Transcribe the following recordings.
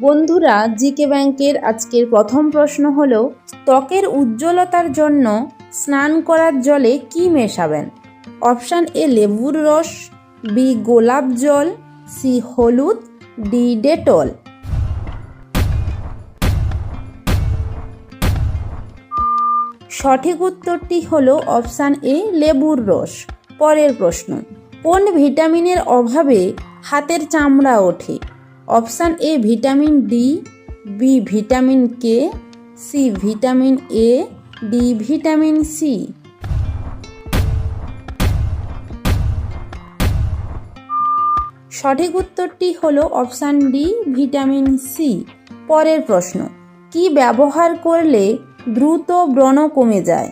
বন্ধুরা, জিকে ব্যাংকের আজকের প্রথম প্রশ্ন হল, ত্বকের উজ্জ্বলতার জন্য স্নান করার জলে কি মেশাবেন? অপশান এ লেবুর রস, বি গোলাপ জল, সি হলুদ, ডি ডেটল। সঠিক উত্তরটি হল অপশান এ লেবুর রস। পরের প্রশ্ন, কোন ভিটামিনের অভাবে হাতের চামড়া ওঠে? Option A vitamin D, B vitamin K, C vitamin A, D vitamin C. সঠিক উত্তরটি হলো অপশান ডি ভিটামিন সি। পরের প্রশ্ন, কি ব্যবহার করলে দ্রুত ব্রণ কমে যায়?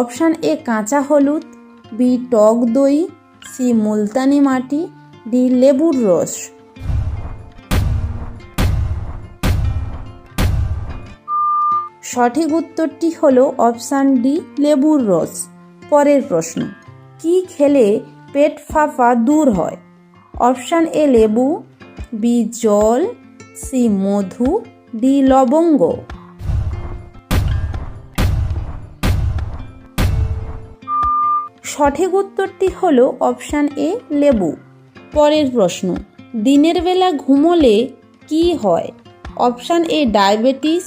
অপশান এ কাঁচা হলুদ, বি টক দই, সি মুলতানি মাটি, ডি লেবুর রস। সঠিক উত্তরটি হলো অপশান ডি, লেবুর রস। পরের প্রশ্ন, কি খেলে পেট ফাঁপা দূর হয়? অপশান এ, লেবু, বি, জল, সি, মধু, ডি, লবঙ্গ। সঠিক উত্তরটি হলো অপশান এ, লেবু। পরের প্রশ্ন, দিনের বেলা ঘুমোলে কি হয়? অপশান এ, ডায়াবেটিস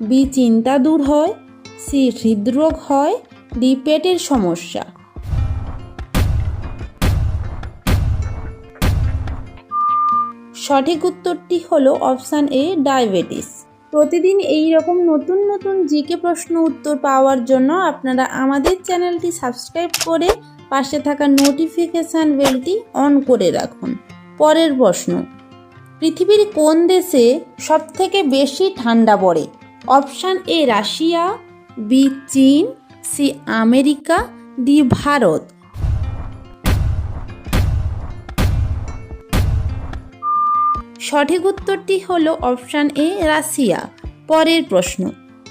বি চিন্তা দূর হয়, সি হৃদরোগ হয়, ডি পেটের সমস্যা। সঠিক উত্তরটি হলো অপশান এ, ডায়াবেটিস। প্রতিদিন এই রকম নতুন নতুন জিকে প্রশ্ন উত্তর পাওয়ার জন্য আপনারা আমাদের চ্যানেলটি সাবস্ক্রাইব করে পাশে থাকা নোটিফিকেশান বেলটি অন করে রাখুন। পরের প্রশ্ন, পৃথিবীর কোন দেশে সবথেকে বেশি ঠান্ডা পড়ে? অপশান এ রাশিয়া, বি চীন, সি আমেরিকা, ডি ভারত। সঠিক উত্তরটি হল অপশান এ রাশিয়া। পরের প্রশ্ন,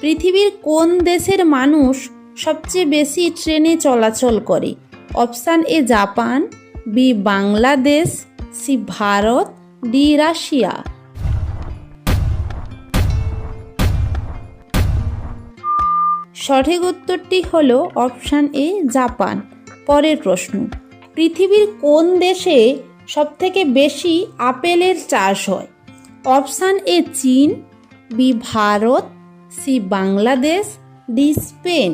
পৃথিবীর কোন দেশের মানুষ সবচেয়ে বেশি ট্রেনে চলাচল করে? Option A Japan, B Bangladesh, C Bharat, D Russia. সঠিক উত্তরটি হল অপশান এ, জাপান। পরের প্রশ্ন, পৃথিবীর কোন দেশে সবথেকে বেশি আপেলের চাষ হয়? অপশান এ, চীন, B, Bharat, C, Bangladesh, D, Spain.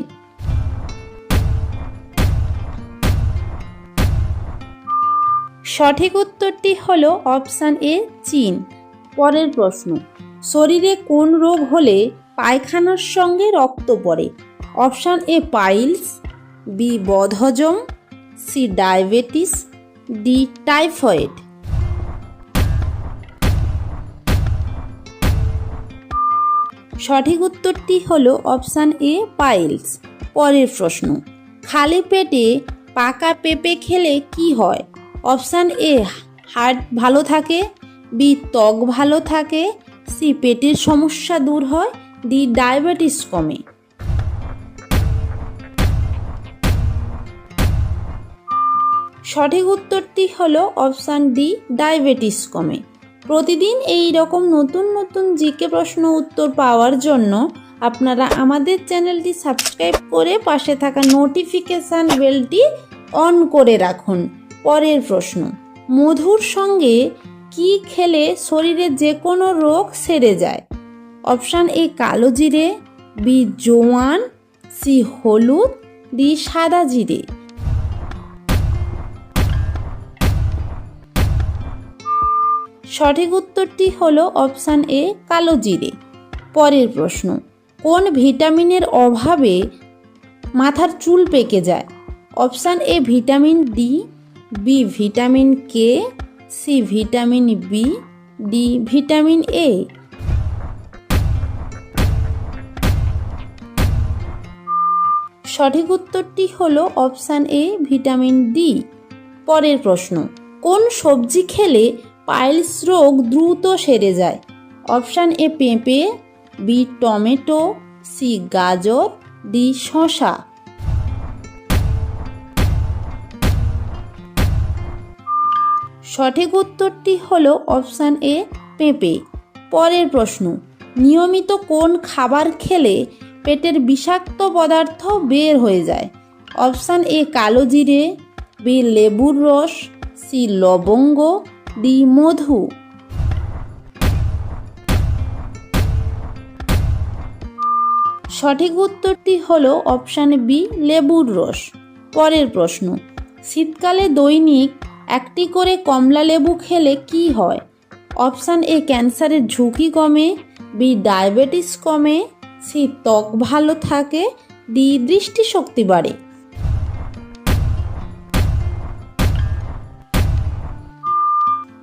সঠিক উত্তরটি হলো অপশান এ, চীন। পরের প্রশ্ন, শরীরে কোন রোগ হলে পায়খানার সঙ্গে রক্ত পড়ে। অপশান এ পাইলস, বি বদহজম, সি ডায়াবেটিস, ডি টাইফয়েড। সঠিক উত্তরটি হলো অপশান এ পাইলস। পরের প্রশ্ন, খালি পেটে পাকা পেঁপে খেলে কি হয়? অপশান এ হার্ট ভালো থাকে, বি ত্বক ভালো থাকে, সি পেটের সমস্যা দূর হয় ডি ডায়াবেটিস কমে। সঠিক উত্তরটি হলো অপশান ডি, ডায়াবেটিস কমে। প্রতিদিন এই রকম নতুন নতুন জিকে প্রশ্ন উত্তর পাওয়ার জন্য আপনারা আমাদের চ্যানেলটি সাবস্ক্রাইব করে পাশে থাকা নোটিফিকেশান বেলটি অন করে রাখুন। পরের প্রশ্ন, মধুর সঙ্গে কি খেলে শরীরে যে কোনো রোগ সেরে যায়? অপশান এ কালো জিরে, বি জোয়ান, সি হলুদ, ডি সাদা জিরে। সঠিক উত্তরটি হলো অপশান এ কালো জিরে। পরের প্রশ্ন, কোন ভিটামিনের অভাবে মাথার চুল পেকে যায়? Option A vitamin D B vitamin K C vitamin B D vitamin A সঠিক উত্তরটি হল অপশান এ, ভিটামিন ডি। পরের প্রশ্ন, কোন সবজি খেলে পাইলস রোগ দ্রুত সেরে যায়? অপশান এ, পেঁপে, বি, টমেটো, সি, গাজর, ডি শশা সঠিক উত্তরটি হলো অপশান এ, পেঁপে। পরের প্রশ্ন, নিয়মিত কোন খাবার খেলে পেটের বিষাক্ত পদার্থ বের হয়ে যায়। অপশান এ কালো জিরে, বি লেবুর রস, সি লবঙ্গ, ডি মধু। সঠিক উত্তরটি হলো অপশান বি লেবুর রস। পরের প্রশ্ন, শীতকালে দৈনিক একটি করে কমলা লেবু খেলে কি হয়? অপশান এ ক্যান্সারের ঝুঁকি কমে, বি ডায়াবেটিস কমে সি ত্বক ভালো থাকে ডি দৃষ্টিশক্তি বাড়ে।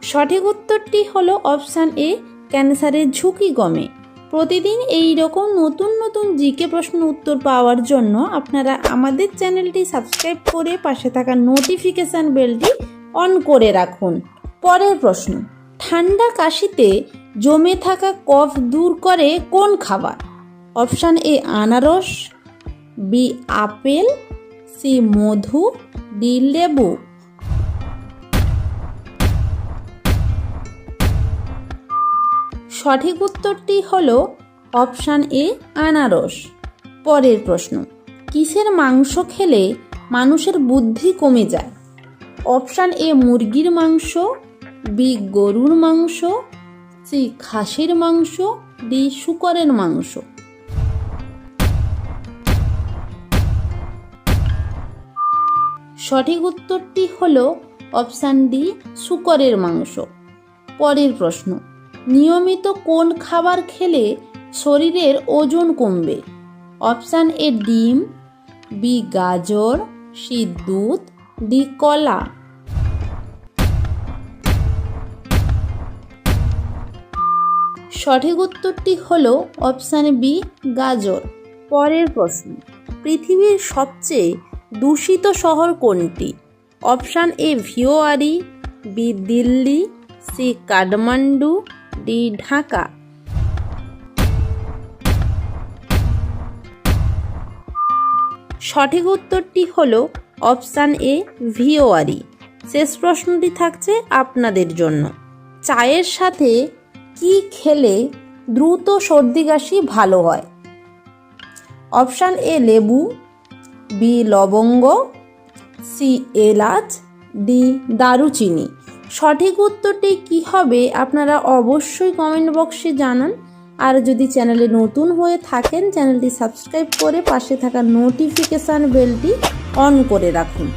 সঠিক উত্তরটি হলো অপশান এ, ক্যান্সারের ঝুঁকি কমে। প্রতিদিন এই রকম নতুন নতুন জিকে প্রশ্ন উত্তর পাওয়ার জন্য আপনারা আমাদের চ্যানেলটি সাবস্ক্রাইব করে পাশে থাকা নোটিফিকেশান বেলটি অন করে রাখুন। পরের প্রশ্ন, ঠান্ডা কাশিতে জমে থাকা কফ দূর করে কোন খাবার? অপশান এ আনারস, বি আপেল, সি মধু, ডি লেবু। সঠিক উত্তরটি হল অপশান এ আনারস। পরের প্রশ্ন, কিসের মাংস খেলে মানুষের বুদ্ধি কমে যায়? অপশান এ মুরগির মাংস, বি গরুর মাংস, সি খাসির মাংস, ডি শুকরের মাংস। সঠিক উত্তরটি হল অপশান ডি, শুকরের মাংস। পরের প্রশ্ন, নিয়মিত কোন খাবার খেলে শরীরের ওজন কমবে? অপশান এ, ডিম, বি, গাজর, সি, দুধ, ডি, কলা। সঠিক উত্তরটি হল অপশান বি, গাজর। পরের প্রশ্ন, পৃথিবীর সবচেয়ে দূষিত শহর কোনটি? Option A, Bhiwadi, B, Delhi, C, Kathmandu, D, Dhaka. সঠিক উত্তরটি হল অপশান এ, ভিওয়ারি। শেষ প্রশ্নটি থাকছে আপনাদের জন্য। চায়ের সাথে কি খেলে দ্রুত সর্দি কাশি ভালো হয়? অপশান এ, লেবু বি লবঙ্গ, সি এলাচ, ডি দারুচিনি। সঠিক উত্তরটি কি হবে আপনারা অবশ্যই কমেন্ট বক্সে জানান। আর যদি চ্যানেলে নতুন হয়ে থাকেন, চ্যানেলটি সাবস্ক্রাইব করে পাশে থাকা নোটিফিকেশান বেলটি অন করে রাখুন।